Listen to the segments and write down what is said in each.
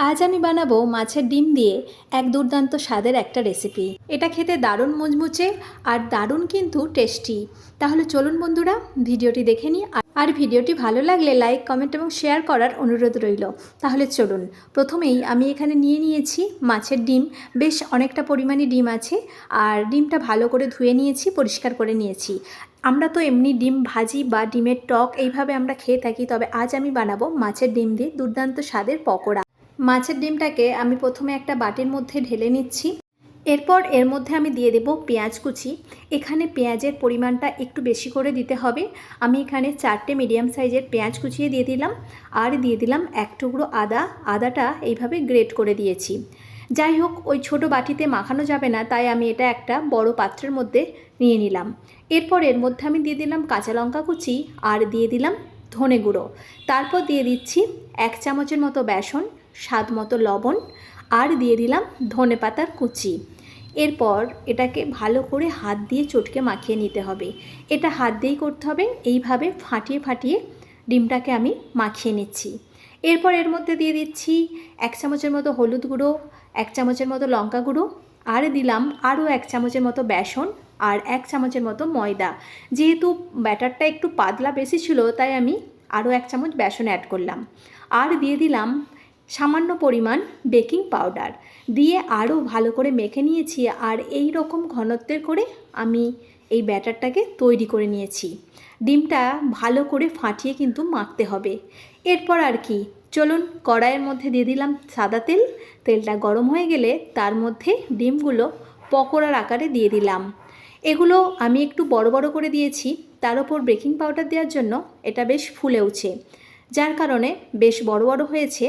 আজ আমি বানাবো মাছের ডিম দিয়ে এক দুর্দান্ত স্বাদের একটা রেসিপি এটা খেতে দারুণ মুচমুচে আর দারুণ কিন্তু টেস্টি তাহলে চলুন বন্ধুরা, ভিডিওটি দেখে নিই। আর- ভিডিওটি ভালো লাগলে লাইক কমেন্ট এবং শেয়ার করার অনুরোধ রইল। তাহলে চলুন, প্রথমেই আমি এখানে নিয়ে নিয়েছি মাছের ডিম। বেশ অনেকটা পরিমাণে ডিম আছে আর ডিমটা ভালো করে ধুয়ে নিয়েছি, পরিষ্কার করে নিয়েছি। আমরা তো এমনি ডিম ভাজি বা ডিমের টক এইভাবে আমরা খেয়ে থাকি, তবে আজ আমি বানাবো মাছের ডিম দিয়ে দুর্দান্ত স্বাদের পকোড়া। মাছের ডিমটাকে আমি প্রথমে একটা বাটির মধ্যে ঢেলে নিচ্ছি। এরপর এর মধ্যে আমি দিয়ে দেব পেঁয়াজ কুচি। এখানে পেঁয়াজের পরিমাণটা একটু বেশি করে দিতে হবে। আমি এখানে চারটে মিডিয়াম সাইজের পেঁয়াজ কুচিয়ে দিয়ে দিলাম। আর দিয়ে দিলাম এক টুকরো আদা। আদাটা এইভাবে গ্রেট করে দিয়েছি। যাই হোক, ওই ছোট বাটিতে মাখানো যাবে না, তাই আমি এটা একটা বড় পাত্রের মধ্যে নিয়ে নিলাম। এরপর এর মধ্যে আমি দিয়ে দিলাম কাঁচা লঙ্কা কুচি। আর দিয়ে দিলাম ধনে গুঁড়ো। তারপর দিয়ে দিচ্ছি এক চামচের মতো বেসন। স্বাদ মতো লবণ আর দিয়ে দিলাম ধনে পাতার কুচি। এরপর এটাকে ভালো করে হাত দিয়ে চটকে মাখিয়ে নিতে হবে। এটা হাত দিয়েই করতে হবে, এইভাবে ফাটিয়ে ফাটিয়ে ডিমটাকে আমি মাখিয়ে নিচ্ছি। এরপর এর মধ্যে দিয়ে দিচ্ছি এক চামচের মতো হলুদ গুঁড়ো, এক চামচের মতো লঙ্কা গুঁড়ো আর দিলাম আরও এক চামচের মতো বেসন আর এক চামচের মতো ময়দা। যেহেতু ব্যাটারটা একটু পাতলা বেশি ছিল, তাই আমি আরও এক চামচ বেসন অ্যাড করলাম। আর দিয়ে দিলাম সামান্য পরিমাণ বেকিং পাউডার দিয়ে আরও ভালো করে মেখে নিয়েছি আর এই রকম ঘনত্বের করে আমি এই ব্যাটারটাকে তৈরি করে নিয়েছি। ডিমটা ভালো করে ফাটিয়ে কিন্তু মাখতে হবে। এরপর আর কি, চলুন কড়াইয়ের মধ্যে দিয়ে দিলাম সাদা তেল। তেলটা গরম হয়ে গেলে তার মধ্যে ডিমগুলো পকোড়ার আকারে দিয়ে দিলাম। এগুলো আমি একটু বড় বড় করে দিয়েছি, তার ওপর বেকিং পাউডার দেওয়ার জন্য এটা বেশ ফুলেওছে যার কারণে বেশ বড় বড় হয়েছে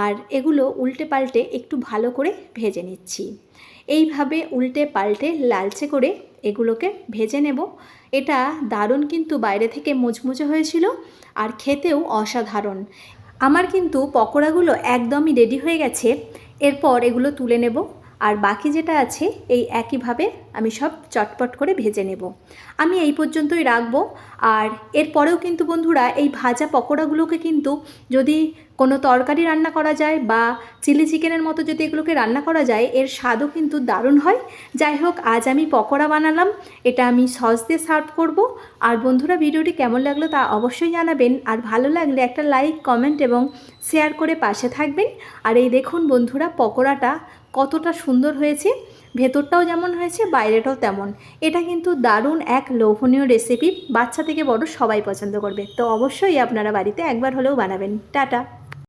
আর এগুলো উল্টে পাল্টে একটু ভালো করে ভেজে নিচ্ছি। এইভাবে উল্টে পাল্টে লালচে করে এগুলোকে ভেজে নেব। এটা দারুণ কিন্তু বাইরে থেকে মুচমুচে হয়েছিল আর খেতেও অসাধারণ। আমার কিন্তু পকোড়াগুলো একদমই রেডি হয়ে গেছে। এরপর এগুলো তুলে নেব। আর বাকি যেটা আছে, এই একইভাবে আমি সব চটপট করে ভেজে নেব। আমি এই পর্যন্তই রাখব। আর এরপরেও কিন্তু বন্ধুরা, এই ভাজা পকোড়াগুলোকে কিন্তু যদি কোনো তরকারি রান্না করা যায় বা চিলি চিকেনের মতো যদি এগুলোকে রান্না করা যায়, এর স্বাদও কিন্তু দারুণ হয়। যাই হোক, আজ আমি পকোড়া বানালাম। এটা আমি সস দিয়ে সার্ভ করব। আর বন্ধুরা, ভিডিওটি কেমন লাগল তা অবশ্যই জানাবেন। আর ভালো লাগলে একটা লাইক, কমেন্ট এবং শেয়ার করে পাশে থাকবেন। আর এই দেখুন বন্ধুরা, পকোড়াটা কতটা সুন্দর হয়েছে, ভেতরটাও যেমন হয়েছে, বাইরেটাও তেমন। এটা কিন্তু দারুণ এক লোভনীয় রেসিপি বাচ্চা থেকে বড় সবাই পছন্দ করবে। তো অবশ্যই আপনারা বাড়িতে একবার হলেও বানাবেন। টাটা!